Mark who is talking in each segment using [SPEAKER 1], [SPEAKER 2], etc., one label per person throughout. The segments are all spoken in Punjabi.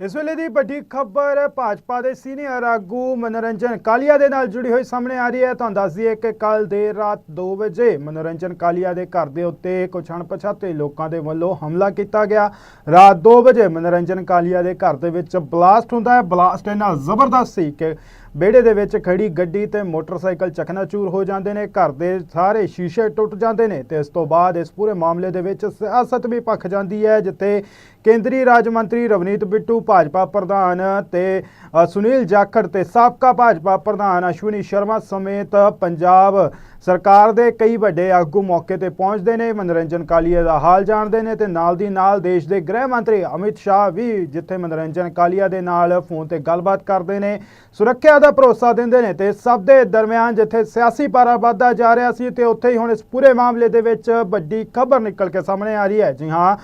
[SPEAKER 1] ਇਸ ਵੇਲੇ ਦੀ ਵੱਡੀ ਖਬਰ, ਭਾਜਪਾ ਦੇ ਸੀਨੀਅਰ ਆਗੂ ਮਨੋਰੰਜਨ ਕਾਲੀਆ ਦੇ ਨਾਲ ਜੁੜੀ ਹੋਈ ਸਾਹਮਣੇ ਆ ਰਹੀ ਹੈ। ਤੁਹਾਨੂੰ ਦੱਸ ਦਈਏ ਕਿ ਕੱਲ ਦੇਰ ਰਾਤ 2 ਵਜੇ ਮਨੋਰੰਜਨ ਕਾਲੀਆ ਦੇ ਘਰ ਦੇ ਉੱਤੇ ਕੁਝ ਅਣਪਛਾਤੇ ਲੋਕਾਂ ਦੇ ਵੱਲੋਂ ਹਮਲਾ ਕੀਤਾ ਗਿਆ। ਰਾਤ 2 ਵਜੇ ਮਨੋਰੰਜਨ ਕਾਲੀਆ ਦੇ ਘਰ ਦੇ ਵਿੱਚ ਬਲਾਸਟ ਹੁੰਦਾ ਹੈ। ਬਲਾਸਟ ਇੰਨਾ ਜ਼ਬਰਦਸਤ ਸੀ ਕਿ ਵਿਹੜੇ ਦੇ ਵਿੱਚ ਖੜੀ ਗੱਡੀ ਤੇ ਮੋਟਰਸਾਈਕਲ ਚਕਨਾਚੂਰ ਹੋ ਜਾਂਦੇ ਨੇ, ਘਰ ਦੇ ਸਾਰੇ ਸ਼ੀਸ਼ੇ ਟੁੱਟ ਜਾਂਦੇ ਨੇ ਤੇ ਇਸ ਤੋਂ ਬਾਅਦ ਇਸ ਪੂਰੇ ਮਾਮਲੇ ਦੇ ਵਿੱਚ ਸਿਆਸਤ ਵੀ ਪੱਖ ਜਾਂਦੀ ਹੈ, ਜਿੱਥੇ ਕੇਂਦਰੀ ਰਾਜ ਮੰਤਰੀ ਰਵਨੀਤ ਬਿੱਟੂ, ਭਾਜਪਾ ਪ੍ਰਧਾਨ ਤੇ ਸੁਨੀਲ ਜਾਖੜ ਤੇ ਸਾਬਕਾ ਭਾਜਪਾ ਪ੍ਰਧਾਨ ਅਸ਼ਵਨੀ ਸ਼ਰਮਾ ਸਮੇਤ ਪੰਜਾਬ ਸਰਕਾਰ ਦੇ ਕਈ ਵੱਡੇ ਆਗੂ ਮੌਕੇ ਤੇ ਪਹੁੰਚਦੇ ਨੇ, ਮਨੋਰੰਜਨ ਕਾਲੀਆ ਦਾ ਹਾਲ ਜਾਣਦੇ ਨੇ ਤੇ ਨਾਲ ਦੀ ਨਾਲ ਦੇਸ਼ ਦੇ ਗ੍ਰਹਿ ਮੰਤਰੀ ਅਮਿਤ ਸ਼ਾਹ ਵੀ ਜਿੱਥੇ ਮਨੋਰੰਜਨ ਕਾਲੀਆ ਦੇ ਨਾਲ ਫੋਨ ਤੇ ਗੱਲਬਾਤ ਕਰਦੇ ਨੇ। ਸੁਰੱਖਿਆ ਦਾ ਭਰੋਸਾ ਦਿੰਦੇ ਨੇ ਤੇ ਸਭ ਦੇ ਦਰਮਿਆਨ ਜਿੱਥੇ ਸਿਆਸੀ ਪਾਰਾ ਵੱਧਦਾ ਜਾ ਰਿਹਾ ਸੀ, ਤੇ ਉੱਥੇ ਹੀ ਹੁਣ ਇਸ ਪੂਰੇ ਮਾਮਲੇ ਦੇ ਵਿੱਚ ਵੱਡੀ ਖਬਰ ਨਿਕਲ ਕੇ ਸਾਹਮਣੇ ਆ ਰਹੀ ਹੈ। ਜੀ ਹਾਂ,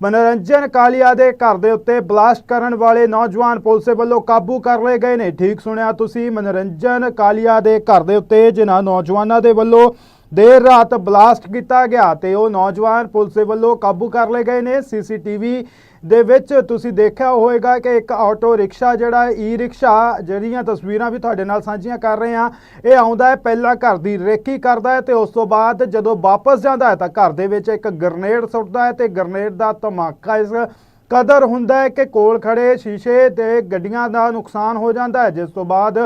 [SPEAKER 1] ਮਨੋਰੰਜਨ ਕਾਲੀਆ ਦੇ ਘਰ ਦੇ ਉੱਤੇ ਬਲਾਸਟ ਕਰਨ ਵਾਲੇ ਨੌਜਵਾਨ ਪੁਲਿਸ ਵੱਲੋਂ ਕਾਬੂ ਕਰ ਲਏ ਗਏ ਨੇ। ਠੀਕ ਸੁਣਿਆ ਤੁਸੀਂ, ਮਨੋਰੰਜਨ ਕਾਲੀਆ ਦੇ ਘਰ ਦੇ ਉੱਤੇ ਜਿਨ੍ਹਾਂ ਨੌਜਵਾਨਾਂ ਦੇ ਵੱਲੋਂ ਦੇਰ ਰਾਤ ਬਲਾਸਟ ਕੀਤਾ ਗਿਆ ਤੇ ਉਹ ਨੌਜਵਾਨ ਪੁਲਿਸ ਵੱਲੋਂ ਕਾਬੂ ਕਰ ਲਏ ਗਏ ਨੇ। ਸੀਸੀਟੀਵੀ ਦੇ ਵਿੱਚ ਤੁਸੀਂ ਦੇਖਿਆ ਹੋਵੇਗਾ ਕਿ ਇੱਕ ਆਟੋ ਰਿਕਸ਼ਾ ਜਿਹੜਾ ਈ ਰਿਕਸ਼ਾ ਜਿਹੜੀਆਂ ਤਸਵੀਰਾਂ ਵੀ ਤੁਹਾਡੇ ਨਾਲ ਸਾਂਝੀਆਂ ਕਰ ਰਹੇ ਹਾਂ। ਇਹ ਆਉਂਦਾ ਹੈ ਪਹਿਲਾਂ ਘਰ ਦੀ ਰੇਕੀ ਕਰਦਾ ਹੈ ਤੇ ਉਸ ਤੋਂ ਬਾਅਦ ਜਦੋਂ ਵਾਪਸ ਜਾਂਦਾ ਹੈ ਤਾਂ ਘਰ ਦੇ ਵਿੱਚ ਇੱਕ ਗ੍ਰਨੇਡ ਸੁੱਟਦਾ ਹੈ ਤੇ ਗ੍ਰਨੇਡ ਦਾ ਧਮਾਕਾ ਇਸ ਕਦਰ ਹੁੰਦਾ ਹੈ ਕਿ ਕੋਲ ਖੜੇ ਸ਼ੀਸ਼ੇ ਤੇ ਗੱਡੀਆਂ ਦਾ ਨੁਕਸਾਨ ਹੋ ਜਾਂਦਾ ਹੈ, ਜਿਸ ਤੋਂ ਬਾਅਦ